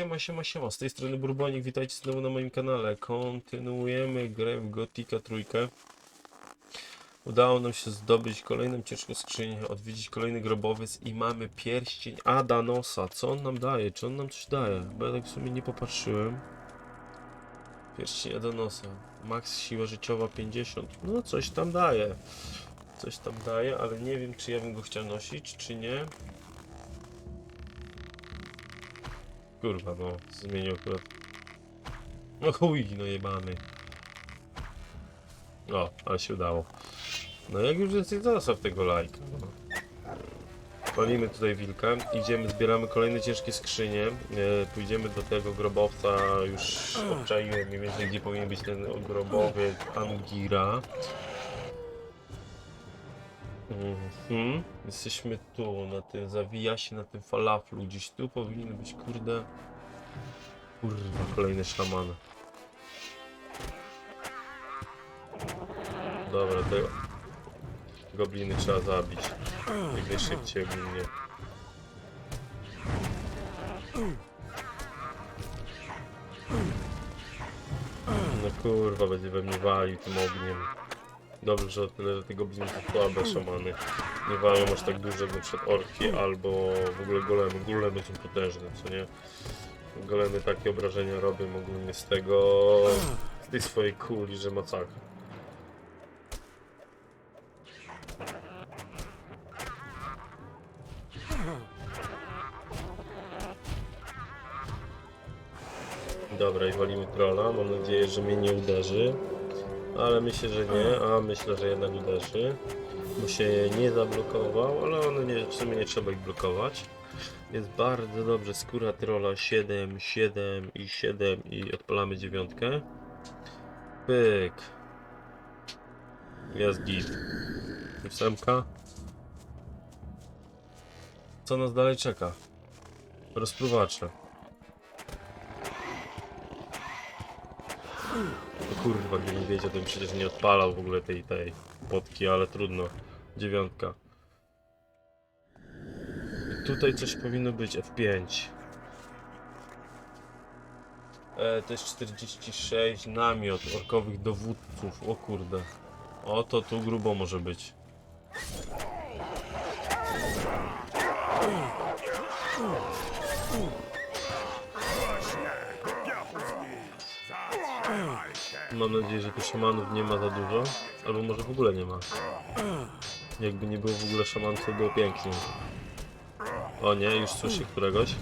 siema, siema, siema. Z tej strony Burbonik, witajcie znowu na moim kanale. Kontynuujemy grę w Gotika trójkę. Udało nam się zdobyć kolejną ciężką skrzynię, odwiedzić kolejny grobowiec i mamy pierścień Adanosa. Co on nam daje? Czy on nam coś daje? Bo ja tak w sumie nie popatrzyłem. Pierścień Adanosa. Max siła życiowa 50. No coś tam daje. Coś tam daje, ale nie wiem czy ja bym go chciał nosić, czy nie. Kurwa, no, zmienił akurat. No chuj, no jebany. O, ale się udało. No jak już więcej zostaw tego lajka. No. Palimy tutaj wilka, idziemy, zbieramy kolejne ciężkie skrzynie. E, pójdziemy do tego grobowca, już obczaiłem mniej więcej gdzie powinien być ten grobowiec Angira. Mhm. Jesteśmy tu, na tym, zawija się na tym falaflu. Gdzieś tu powinien być, kurde. Kurwa, kolejny szaman. Dobra, te gobliny trzeba zabić. Jak najszybciej ogólnie. No kurwa, będzie we mnie walił tym ogniem. Dobrze, że o tyle, że te gobliny to słabe szamany. Nie walą aż tak duże przykład orki albo w ogóle golemy. Golemy są potężne, co nie? Golemy takie obrażenia robią ogólnie z tego... z tej swojej kuli, że masakra. Dobra, i walimy trolla. Mam nadzieję, że mnie nie uderzy. Ale myślę, że nie, a myślę, że jednak uderzy. Bo się nie zablokował, ale one nie, w sumie nie trzeba ich blokować. Jest bardzo dobrze, skóra trolla 7, 7 i 7 i odpalamy dziewiątkę. Pyk. Jest git. Ósemka. Co nas dalej czeka? Rozpruwacze. Kurwa, gdybym wiedział, to bym przecież nie odpalał w ogóle tej, tej potki, ale trudno. Dziewiątka. I tutaj coś powinno być F5. E, to jest 46 namiot orkowych dowódców. O kurde. O, to tu grubo może być. Mam nadzieję, że tu szamanów nie ma za dużo. Albo może w ogóle nie ma. Jakby nie było w ogóle szamanów, to było pięknie. O nie, już słyszę któregoś.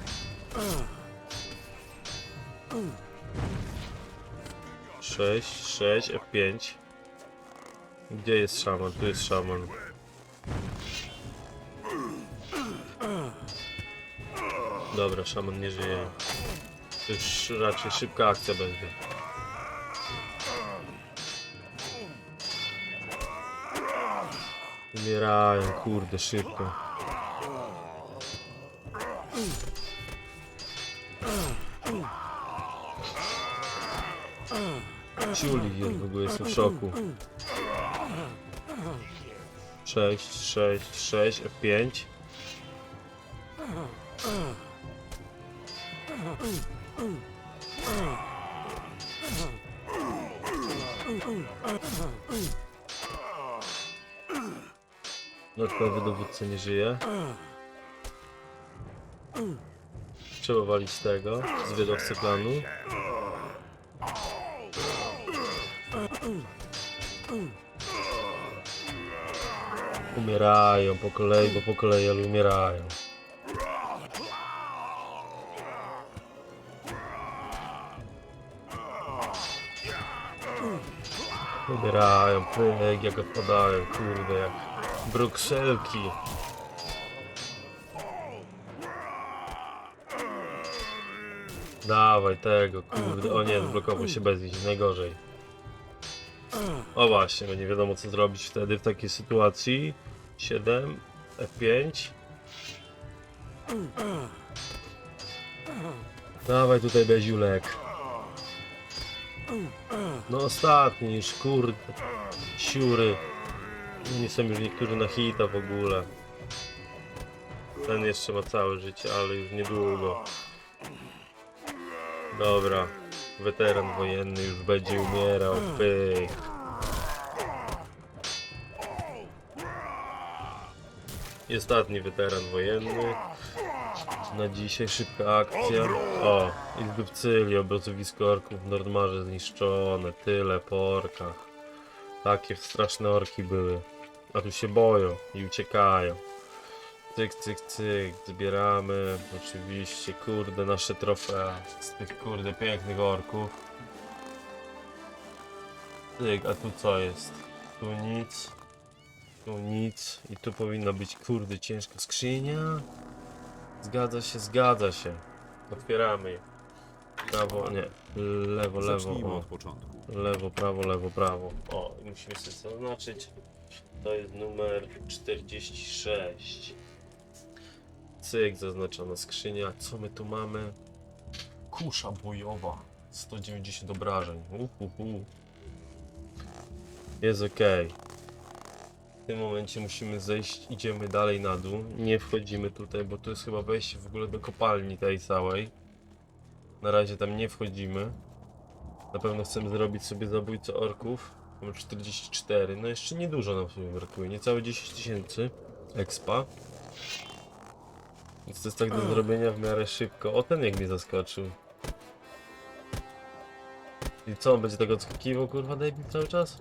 Sześć, sześć, F5. Gdzie jest szaman? Tu jest szaman. Dobra, szaman nie żyje. To już raczej szybka akcja będzie. Umierają, kurde, szybko. Ciuli w ogóle, jestem w szoku. 6, 6, 6, F5. Dowódca nie żyje. Trzeba walić tego, zwiadowcę planu. Umierają po kolei, bo po kolei, ale umierają. Umierają, pyk, jak odpadają, kurde, jak brukselki. Dawaj tego, kurde, o nie, zblokował się bez nich, najgorzej. O właśnie, no nie wiadomo co zrobić wtedy w takiej sytuacji. 7, F5. Dawaj tutaj beziulek. No ostatni już, kurde. Siury. Nie są już niektórzy na hita w ogóle. Ten jeszcze ma całe życie, ale już niedługo. Dobra. Weteran wojenny już będzie umierał. Pyk. I ostatni weteran wojenny. Na dzisiaj szybka akcja. O, i zdupcyli obozowisko orków w Nordmarze zniszczone. Tyle po orkach. Takie straszne orki były. A tu się boją i uciekają. Cyk, cyk, cyk. Zbieramy. Oczywiście, kurde, nasze trofea z tych kurde pięknych orków. Cyk, a tu co jest? Tu nic. Tu nic. I tu powinna być kurde ciężka skrzynia. Zgadza się, zgadza się. Otwieramy je. Prawo, nie. Lewo, lewo. O. od początku. Lewo, prawo, lewo, prawo. O, musimy sobie zaznaczyć. To jest numer 46. Cyk, zaznaczona skrzynia. Co my tu mamy? Kusza bojowa. 190 obrażeń. Uhuhu. Jest ok. W tym momencie musimy zejść, idziemy dalej na dół. Nie wchodzimy tutaj, bo to jest chyba wejście w ogóle do kopalni tej całej. Na razie tam nie wchodzimy. Na pewno chcemy zrobić sobie zabójcę orków. Mamy 44. No jeszcze niedużo nam sobie brakuje. Niecałe 10 tysięcy expa. Więc to jest tak do zrobienia w miarę szybko. O, ten jak mnie zaskoczył. I co, on będzie tego odskakiwał, kurwa, David cały czas?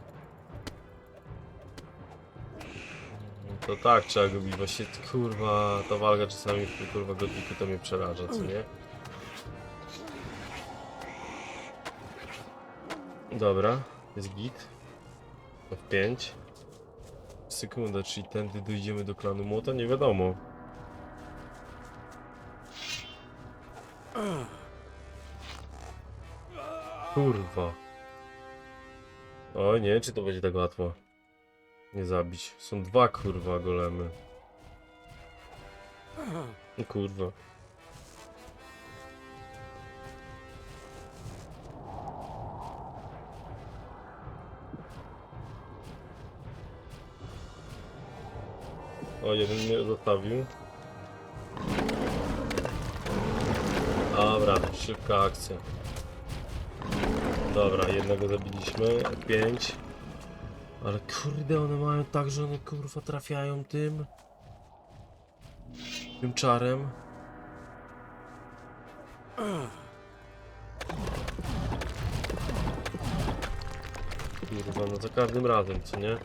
No To tak trzeba go bić. Właśnie, kurwa, ta walka czasami w tym, kurwa, godniku to mnie przeraża, co nie? Dobra, jest git. F5. Sekunda, czyli tędy dojdziemy do klanu młota? Nie wiadomo. Kurwa. O nie, czy to będzie tak łatwo? Nie zabić. Są dwa kurwa golemy. Kurwa. O, jeden mnie zostawił. Dobra, szybka akcja. Dobra, jednego zabiliśmy. Pięć. Ale kurde, one mają tak, że one kurwa trafiają tym. Tym czarem. Kurwa, no za każdym razem, co nie?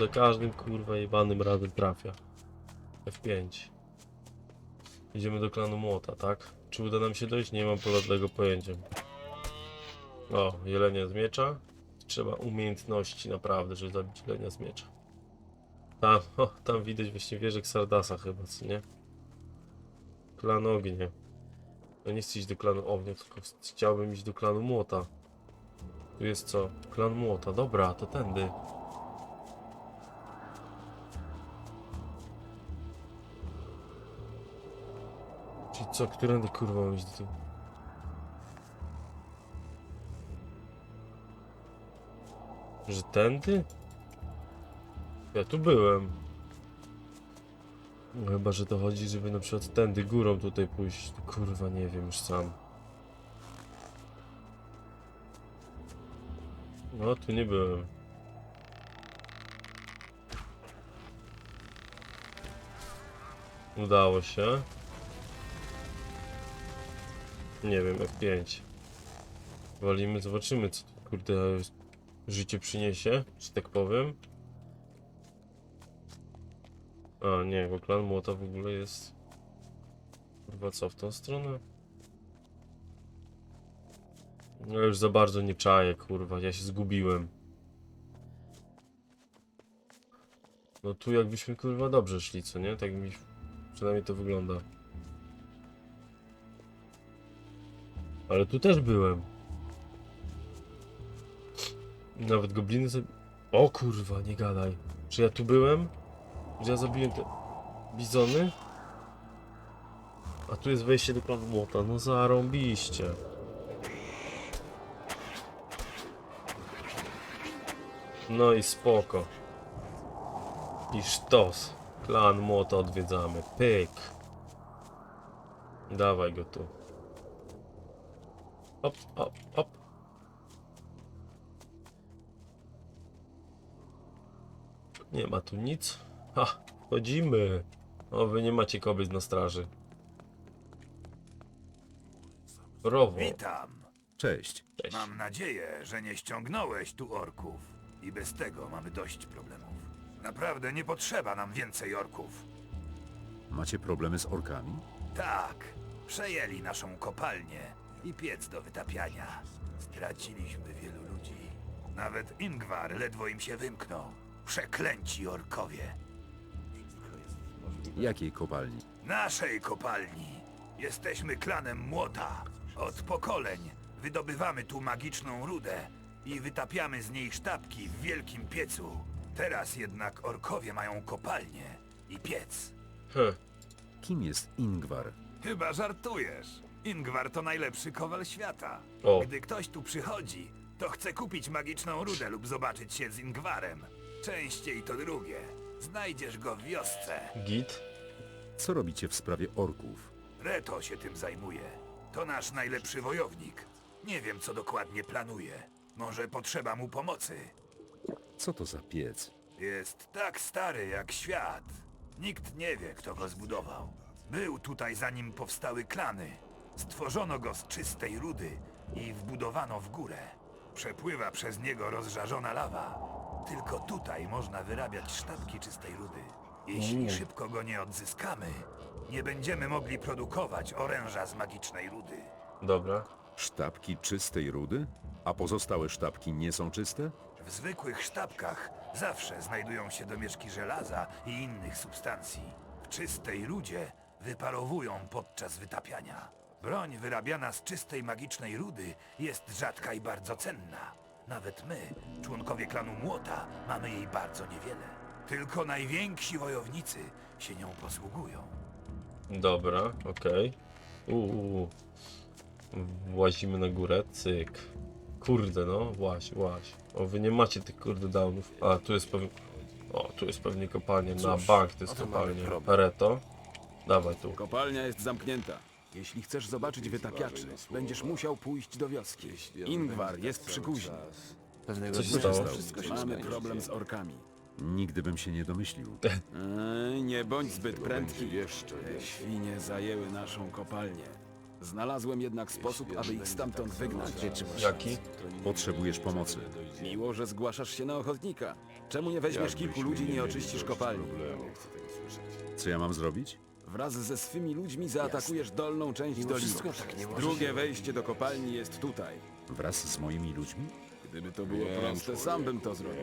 Za każdym kurwa jebanym razem trafia. F5. Idziemy do klanu młota, tak? Czy uda nam się dojść? Nie mam polotnego pojęcia. O, jelenia z miecza. Trzeba umiejętności naprawdę, żeby zabić jelenia z miecza. Tam, o, tam widać właśnie wieżek Sardasa chyba, co nie? Klan ognia. No nie chcę iść do klanu ognia, tylko chciałbym iść do klanu młota. Tu jest co? Klan młota, dobra, to tędy. Co, którędy kurwa mam iść do tyłu? Że tędy? Ja tu byłem. No chyba, że to chodzi, żeby na przykład tędy górą tutaj pójść. Kurwa, nie wiem już sam. No, tu nie byłem. Udało się. Nie wiem, F5. Walimy, zobaczymy co tu kurde życie przyniesie, że tak powiem. A nie, bo klan młota w ogóle jest... Kurwa co, w tą stronę? No już za bardzo nie czaję, kurwa, ja się zgubiłem. No tu jakbyśmy kurwa dobrze szli, co nie? Tak mi przynajmniej to wygląda. Ale tu też byłem. Nawet gobliny sobie... O kurwa, nie gadaj. Czy ja tu byłem? Że ja zabiłem te bizony? A tu jest wejście do klanu młota. No zarąbiście. No i spoko. I sztos. Klan młota odwiedzamy. Pyk. Dawaj go tu. Op, op, op. Nie ma tu nic. Ha, wchodzimy. O, wy nie macie kobiet na straży. Rowo. Witam. Cześć. Cześć. Mam nadzieję, że nie ściągnąłeś tu orków. I bez tego mamy dość problemów. Naprawdę nie potrzeba nam więcej orków. Macie problemy z orkami? Tak, przejęli naszą kopalnię i piec do wytapiania. Straciliśmy wielu ludzi. Nawet Ingvar ledwo im się wymknął. Przeklęci orkowie. Jakiej kopalni? Naszej kopalni. Jesteśmy klanem młota. Od pokoleń wydobywamy tu magiczną rudę i wytapiamy z niej sztabki w wielkim piecu. Teraz jednak orkowie mają kopalnię i piec. Kim jest Ingvar? Chyba żartujesz. Ingvar to najlepszy kowal świata. O. Gdy ktoś tu przychodzi, to chce kupić magiczną rudę lub zobaczyć się z Ingvarem. Częściej to drugie. Znajdziesz go w wiosce. Git. Co robicie w sprawie orków? Reto się tym zajmuje. To nasz najlepszy wojownik. Nie wiem, co dokładnie planuje. Może potrzeba mu pomocy. Co to za piec? Jest tak stary jak świat. Nikt nie wie, kto go zbudował. Był tutaj zanim powstały klany. Stworzono go z czystej rudy i wbudowano w górę. Przepływa przez niego rozżarzona lawa. Tylko tutaj można wyrabiać sztabki czystej rudy. Jeśli szybko go nie odzyskamy, nie będziemy mogli produkować oręża z magicznej rudy. Dobra. Sztabki czystej rudy? A pozostałe sztabki nie są czyste? W zwykłych sztabkach zawsze znajdują się domieszki żelaza i innych substancji. W czystej rudzie wyparowują podczas wytapiania. Broń wyrabiana z czystej magicznej rudy jest rzadka i bardzo cenna. Nawet my, członkowie klanu Młota, mamy jej bardzo niewiele. Tylko najwięksi wojownicy się nią posługują. Dobra, okej. Uuu. Włazimy na górę, cyk. Kurde no, właź, właź. O, wy nie macie tych kurde downów. A, tu jest pewnie... O, tu jest pewnie kopalnia na bank, to jest kopalnia. Pareto. Dawaj tu. Kopalnia jest zamknięta. Jeśli chcesz zobaczyć wytapiaczy, będziesz musiał pójść do wioski. Ingvar jest przy kuźni. Co się stało? Mamy problem z orkami. Nigdy bym się nie domyślił. Eee, nie bądź zbyt prędki. Te świnie zajęły naszą kopalnię. Znalazłem jednak sposób, aby ich stamtąd wygnać. Jaki? Potrzebujesz pomocy. Miło, że zgłaszasz się na ochotnika. Czemu nie weźmiesz kilku ludzi i nie oczyścisz kopalni? Co ja mam zrobić? Wraz ze swymi ludźmi zaatakujesz dolną część doliny. Drugie wejście do kopalni jest tutaj. Wraz z moimi ludźmi? Gdyby to było proste, sam bym to zrobił.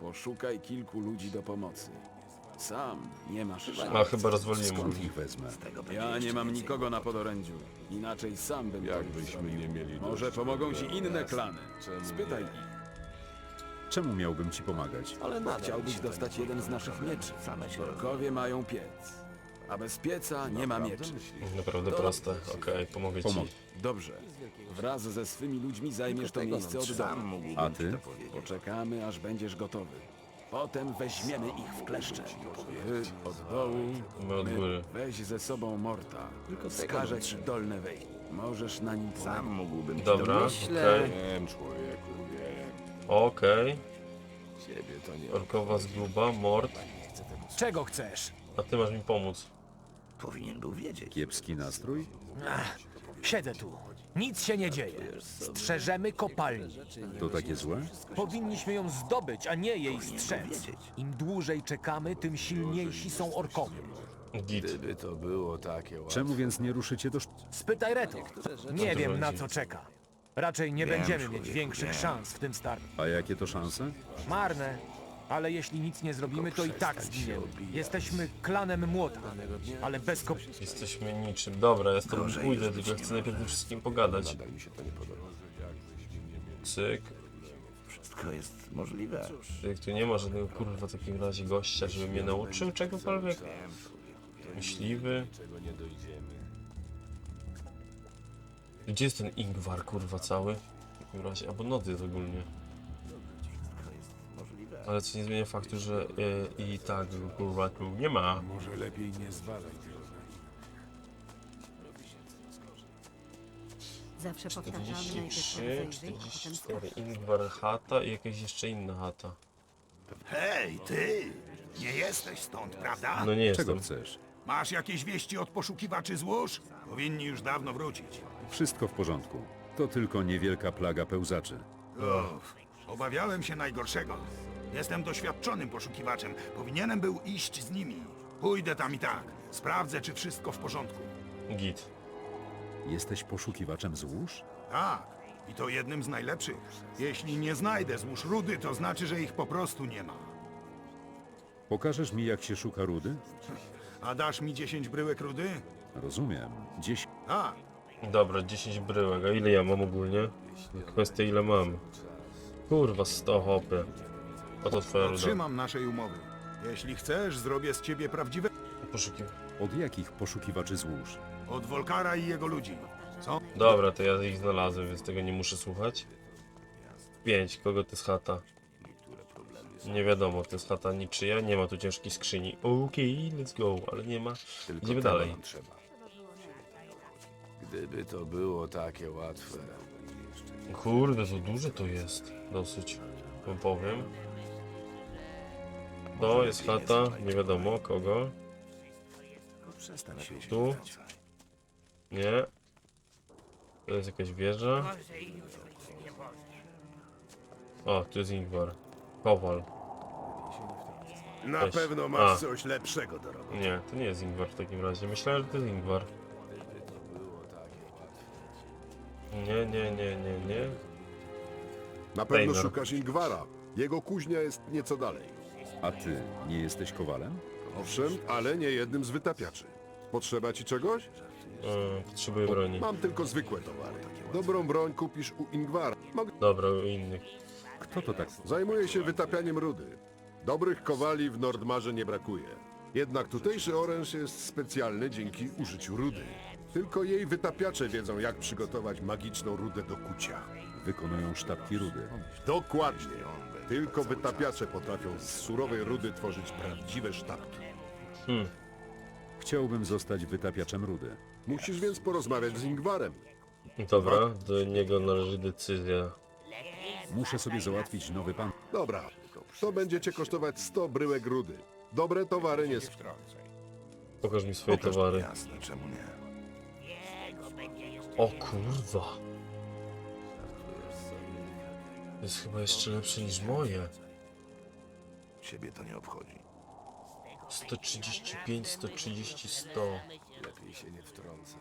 Poszukaj kilku ludzi do pomocy. Sam nie masz szans. A, chyba rozwaliłem Skąd ludzi. ich wezmę? Ja nie mam nikogo na podorędziu. Inaczej sam bym Jakbyśmy nie mieli Może pomogą ci inne klany. Spytaj ich. Czemu miałbym ci pomagać? Chciałbyś dostać jeden z naszych mieczy. Orkowie mają piec. A bez pieca nie ma mieczy. Naprawdę proste. Okej, pomogę ci. Pomogę. Dobrze. Wraz ze swymi ludźmi zajmiesz to miejsce od dołu. A ty? Poczekamy, aż będziesz gotowy. Potem weźmiemy ich w kleszcze. Ty od dołu, My od góry. weź ze sobą Morta. Wskażę ci dolne wejście. Możesz na nim pomóc. Dobra, okej. Okej. Orkowa zguba, mord. Czego chcesz? A ty masz mi pomóc. Kiepski nastrój? Siedzę tu. Nic się nie dzieje. Strzeżemy kopalni. To takie złe? Powinniśmy ją zdobyć, a nie jej strzec. Im dłużej czekamy, tym silniejsi są orkowie. Git. Czemu więc nie ruszycie do... sz- Spytaj Reto. Nie wiem na co czeka. Raczej nie będziemy mieć większych szans w tym starciu. A jakie to szanse? Marne. Ale jeśli nic nie zrobimy, to i tak zginiemy. Jesteśmy klanem młota, ale bez kop... Jesteśmy niczym. Dobra, ja z tobą pójdę, tylko chcę najpierw tym wszystkim pogadać. Cyk. Wszystko jest możliwe. Jak tu nie ma żadnego kurwa w takim razie gościa, żeby mnie nauczył czegokolwiek. Myśliwy. Gdzie jest ten Ingwar kurwa cały? W takim razie, albo Nodys ogólnie. Ale co nie zmienia faktu, że e, i tak kurwa tu nie ma. Może lepiej nie zwalaj Zawsze powtarzamy najpierw 43, rozejrzyj, a potem 44, sprawdź. Ingvar chata i jakaś jeszcze inna chata. Hej, ty! Nie jesteś stąd, prawda? No nie Czego jestem. chcesz? Masz jakieś wieści od poszukiwaczy złóż? Powinni już dawno wrócić. Wszystko w porządku. To tylko niewielka plaga pełzaczy. Uff, obawiałem się najgorszego. Jestem doświadczonym poszukiwaczem. Powinienem był iść z nimi. Pójdę tam i tak. Sprawdzę, czy wszystko w porządku. Git. Jesteś poszukiwaczem złóż? Tak, i to jednym z najlepszych. Jeśli nie znajdę złóż rudy, to znaczy, że ich po prostu nie ma. Pokażesz mi, jak się szuka rudy? A dasz mi 10 bryłek rudy? Rozumiem. Gdzieś A, Dobra, 10 bryłek. A ile ja mam ogólnie? Kwestia ile mam. Kurwa, 100 hopy. Oto twoja ruda. dotrzymam naszej umowy. Jeśli chcesz, zrobię z ciebie prawdziwe... Poszukiw... od jakich poszukiwaczy złóż? Od Wolkara i jego ludzi. Co? Dobra, to ja ich znalazłem, więc tego nie muszę słuchać. 5. Kogo to jest chata? Nie wiadomo, to jest chata niczyja, nie ma tu ciężkiej skrzyni. Okej, let's go, ale nie ma. Idziemy dalej. Gdyby to było takie łatwe. Kurde, to duże to jest. Dosyć, wam powiem. To jest chata, nie wiadomo kogo. Tu? Nie. To jest jakaś wieża. O, tu jest Ingvar. Kowal. Na pewno A. masz coś lepszego do roboty. Nie, to nie jest Ingvar w takim razie. Myślałem, że to jest Ingvar. Nie, nie, nie, nie, nie. Na pewno Taylor. szukasz Ingwara. Jego kuźnia jest nieco dalej. A ty nie jesteś kowalem? Owszem, ale nie jednym z wytapiaczy. Potrzeba ci czegoś? E, potrzebuję broni. Mam tylko zwykłe towary. Dobrą broń kupisz u Ingwara. Mogę... Dobra, u innych. Kto to tak? Zajmuję się wytapianiem rudy. Dobrych kowali w Nordmarze nie brakuje. Jednak tutejszy oręż jest specjalny dzięki użyciu rudy. Tylko jej wytapiacze wiedzą, jak przygotować magiczną rudę do kucia. Wykonują sztabki rudy. Dokładnie. Tylko wytapiacze potrafią z surowej rudy tworzyć prawdziwe sztabki. Chciałbym zostać wytapiaczem rudy. Musisz więc porozmawiać z Ingwarem. Dobra, do niego należy decyzja. Muszę sobie załatwić nowy pan. Dobra, to będzie cię kosztować 100 bryłek rudy. Dobre towary nie są. Pokaż mi swoje towary. Jasne, czemu nie? O kurwa. To jest chyba jeszcze lepsze niż moje. Ciebie to nie obchodzi. 135, 130, 100. Lepiej się nie wtrącaj.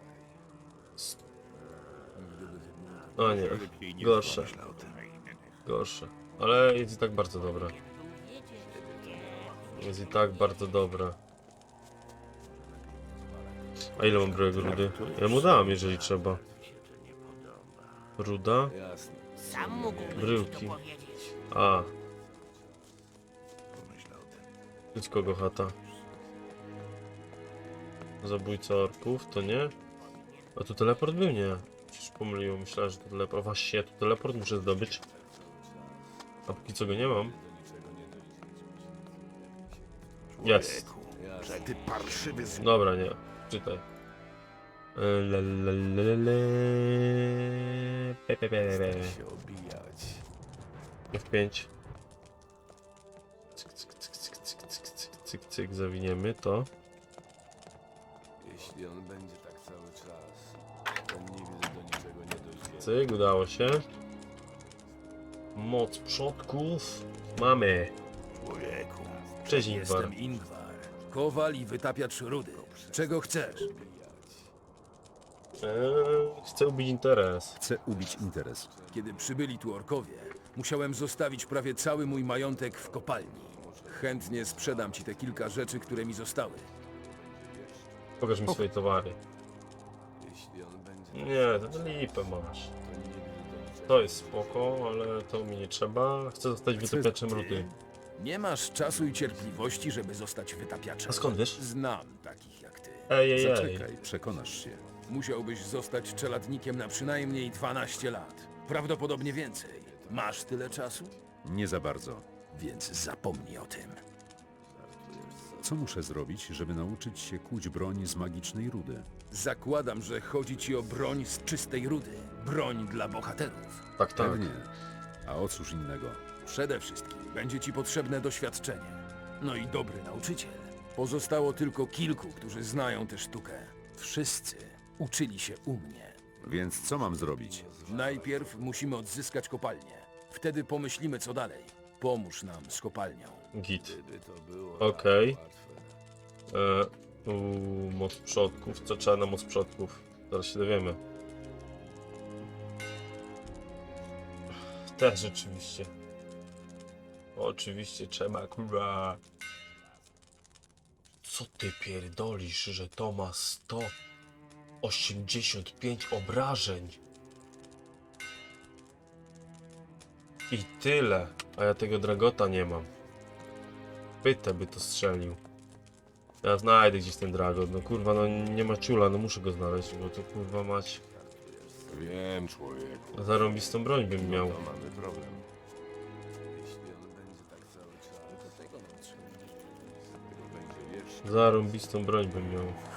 O nie, gorsze, Myślę o tym. gorsze. Ale jest i tak bardzo dobre. Jest i tak bardzo dobre. A ile mam bryłek rudy? Ja mu dam, jeżeli trzeba. Ruda? Jasne. Sam mógłbyś Bryłki. to powiedzieć. A, Pomyślę o tym. to jest kogo chata? Zabójca orków, to nie? A tu teleport był, nie? Przecież pomyliłem, myślałem, że to teleport. Właśnie, tu teleport muszę zdobyć. A póki co go nie mam. Jest. Że ty parszywy z... Dobra, nie. Czytaj. Pe. się obijać. F5. Cyk, cyk, cyk, cyk, cyk, cyk, cyk, cyk, cyk, zawiniemy to. Jeśli on będzie tak cały czas, to nigdy do niczego nie dojdzie. Cyk, udało się. Moc przodków. Mamy. Człowieku. Cześć Ingvar. Jestem Ingvar, kowal i wytapiacz rudy. Czego chcesz? Eee, chcę ubić interes. Chcę ubić interes. Kiedy przybyli tu orkowie, musiałem zostawić prawie cały mój majątek w kopalni. Chętnie sprzedam ci te kilka rzeczy, które mi zostały. Pokaż mi swoje towary. Nie, to lipę masz. to jest spoko, ale to mi nie trzeba. Chcę zostać wytopiaczem rudy. Nie masz czasu i cierpliwości, żeby zostać wytapiaczem. A skąd wiesz? Znam takich jak ty. Ej, ej, ej. Zaczekaj, przekonasz się. Musiałbyś zostać czeladnikiem na przynajmniej 12 lat. Prawdopodobnie więcej. Masz tyle czasu? Nie za bardzo. Więc zapomnij o tym. Co muszę zrobić, żeby nauczyć się kuć broń z magicznej rudy? Zakładam, że chodzi ci o broń z czystej rudy. broń dla bohaterów. Tak, tak. Pewnie. A o cóż innego? Przede wszystkim będzie ci potrzebne doświadczenie. No i dobry nauczyciel. Pozostało tylko kilku, którzy znają tę sztukę. Wszyscy uczyli się u mnie. Więc co mam zrobić? Najpierw musimy odzyskać kopalnię. Wtedy pomyślimy, co dalej. Pomóż nam z kopalnią. Git. Okej. E, u, moc przodków. Co trzeba na moc przodków? Zaraz się dowiemy. Też rzeczywiście. Oczywiście trzeba, kurwa. Co ty pierdolisz, że to ma 185 obrażeń? I tyle. A ja tego dragota nie mam. Pytę by to strzelił. Ja znajdę gdzieś ten dragot. No kurwa, no nie ma ciula, no muszę go znaleźć, bo to kurwa mać. Wiem, człowieku. Zarąbistą broń bym miał. mamy problem. Zarąbistą broń bym miał.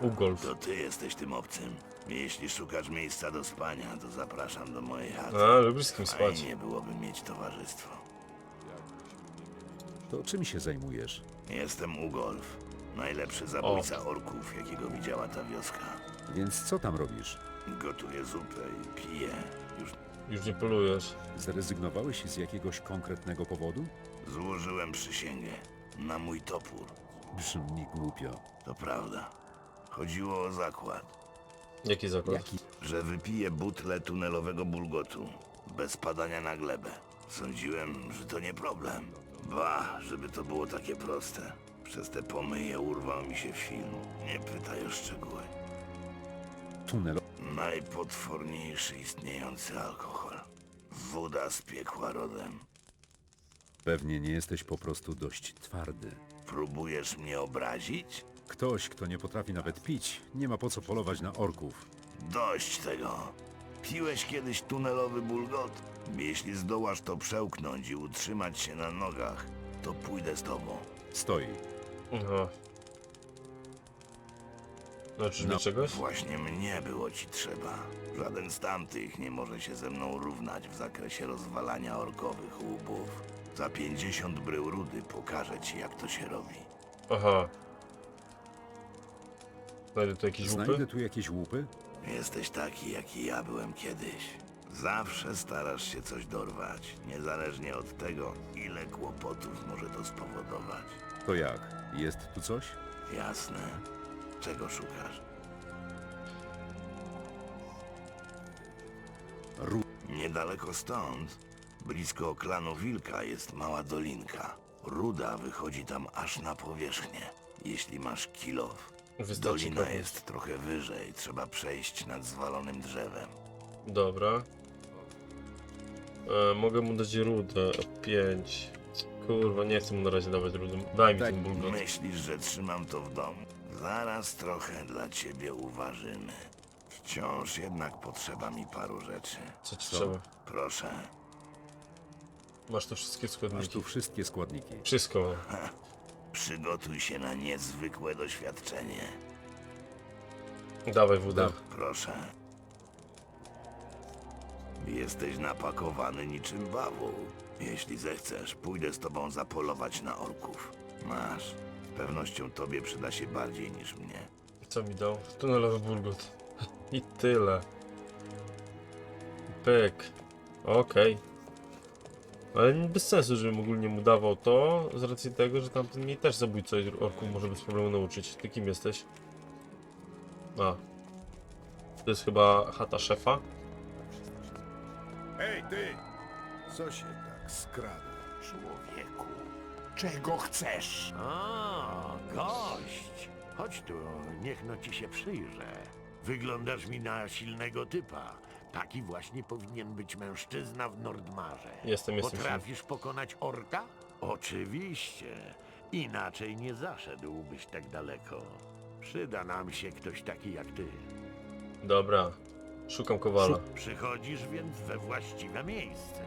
Ugolf. To ty jesteś tym obcym. Jeśli szukasz miejsca do spania, to zapraszam do mojej chaty. A, lubisz z kim spać. Fajnie byłoby mieć towarzystwo. To czym się zajmujesz? Jestem Ugolf. Najlepszy zabójca orków, jakiego widziała ta wioska. Więc co tam robisz? Gotuję zupę i piję. Już Już nie polujesz. Zrezygnowałeś z jakiegoś konkretnego powodu? złożyłem przysięgę na mój topór. Brzmi głupio. To prawda. Chodziło o zakład, Jaki zakład? Jaki? że wypiję butlę tunelowego bulgotu bez padania na glebę. Sądziłem, że to nie problem. Ba, żeby to było takie proste. Przez te pomyje urwał mi się film. Nie pytaj o szczegóły. Tunel. Najpotworniejszy istniejący alkohol. Woda z piekła rodem. Pewnie nie jesteś po prostu dość twardy. Próbujesz mnie obrazić? Ktoś, kto nie potrafi nawet pić, nie ma po co polować na orków. Dość tego. Piłeś kiedyś tunelowy bulgot? Jeśli zdołasz to przełknąć i utrzymać się na nogach, to pójdę z tobą. Stoi. Aha. Nauczysz mnie No. czegoś? Właśnie mnie było ci trzeba. Żaden z tamtych nie może się ze mną równać w zakresie rozwalania orkowych łupów. Za 50 brył rudy pokażę ci, jak to się robi. Aha. Znajdę tu jakieś łupy? Znajdę tu jakieś łupy? Jesteś taki, jaki ja byłem kiedyś. Zawsze starasz się coś dorwać, niezależnie od tego, ile kłopotów może to spowodować. To jak? Jest tu coś? Jasne. Czego szukasz? Ru... Niedaleko stąd, blisko klanu Wilka, jest mała dolinka. Ruda wychodzi tam aż na powierzchnię. Jeśli masz kilow, Wystarczy dolina jest trochę wyżej, trzeba przejść nad zwalonym drzewem. Dobra. E, mogę mu dać rudę. 5. Kurwa, nie chcę mu na razie dawać rudę. Daj mi Tak, ten bulgot. Myślisz, że trzymam to w domu? Zaraz trochę dla ciebie uważymy. Wciąż jednak potrzeba mi paru rzeczy. Co ci trzeba? Proszę, Masz tu wszystkie Masz składniki. tu wszystkie składniki. Wszystko. Przygotuj się na niezwykłe doświadczenie. Dawaj. Dam. Proszę. Jesteś napakowany niczym bawu. Jeśli zechcesz, pójdę z tobą zapolować na orków. Masz. Z pewnością tobie przyda się bardziej niż mnie. Co mi dał? Tunelowy bulgot. I tyle. Pyk. Okej. Ale nie- bez sensu, żebym ogólnie mu dawał to, z racji tego, że tamten mnie też zabójca orków może bez problemu nauczyć. Ty kim jesteś? A. To jest chyba chata szefa? Hej, ty! Co się tak skrada? Człowieku, czego chcesz? A, gość! Chodź tu, niech no ci się przyjrzę. Wyglądasz mi na silnego typa. Taki właśnie powinien być mężczyzna w Nordmarze. Jestem, jestem Potrafisz pokonać orka? Oczywiście. Inaczej nie zaszedłbyś tak daleko. Przyda nam się ktoś taki jak ty. Dobra. Szukam kowala. Przychodzisz więc we właściwe miejsce.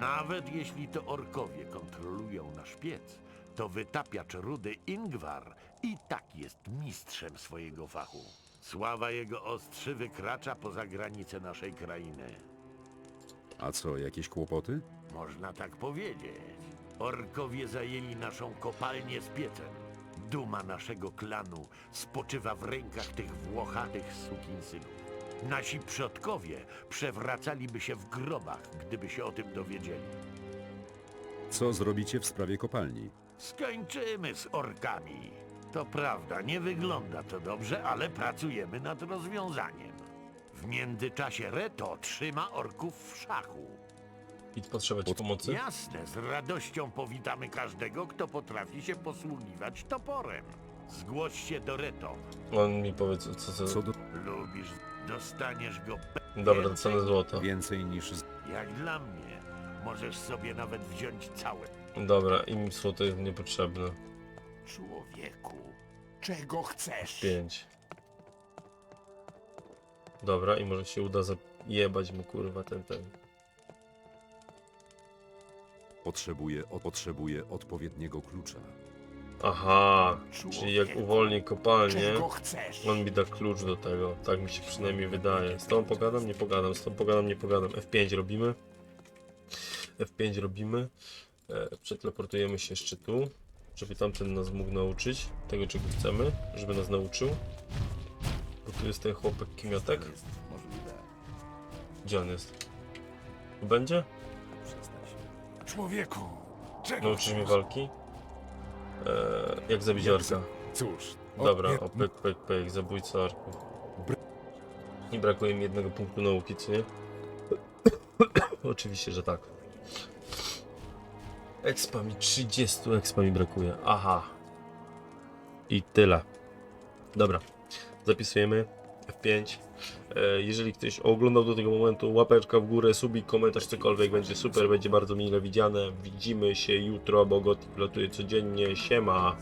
Nawet jeśli to orkowie kontrolują nasz piec, to wytapiacz rudy Ingvar i tak jest mistrzem swojego fachu. Sława jego ostrzy wykracza poza granice naszej krainy. A co, jakieś kłopoty? Można tak powiedzieć. Orkowie zajęli naszą kopalnię z piecem. Duma naszego klanu spoczywa w rękach tych włochatych sukinsynów. Nasi przodkowie przewracaliby się w grobach, gdyby się o tym dowiedzieli. Co zrobicie w sprawie kopalni? Skończymy z orkami. To prawda, nie wygląda to dobrze, ale pracujemy nad rozwiązaniem. W międzyczasie Reto trzyma orków w szachu. I potrzeba ci pomocy? Jasne, z radością powitamy każdego, kto potrafi się posługiwać toporem. Zgłoś się do Reto. On mi powie co, co, co. Co do Lubisz, dostaniesz go pe- Dobra, dostanę złota. więcej niż... z- Jak dla mnie, możesz sobie nawet wziąć całe. Dobra, im złoto jest niepotrzebne. Człowieku, czego chcesz? 5. Dobra, i może się uda zajebać mu kurwa ten ten. Potrzebuję, o, potrzebuję odpowiedniego klucza. Aha, czyli jak uwolni kopalnię, Czego chcesz? on mi da klucz do tego. Tak mi się przynajmniej wydaje. Z tą pogadam, nie pogadam, z tą pogadam, nie pogadam. F5 robimy. F5 robimy. E, przeteleportujemy się jeszcze tu, żeby tamten nas mógł nauczyć tego, czego chcemy, żeby nas nauczył. Bo tu jest ten chłopak kimiotek. Gdzie on jest? Tu będzie? Człowieku, czego Nauczysz mnie walki? E, jak zabić orka? Cóż, Dobra, o pyk, pyk, pyk, zabójca orków. Nie brakuje mi jednego punktu nauki, co nie? Oczywiście, że tak. Expa mi 30 expa mi brakuje. Aha. I tyle. Dobra. Zapisujemy F5. E, Jeżeli ktoś oglądał do tego momentu, łapeczka w górę, subik, komentarz, cokolwiek będzie super, będzie bardzo mile widziane. Widzimy się jutro, bo Gotik latuje codziennie. Siema.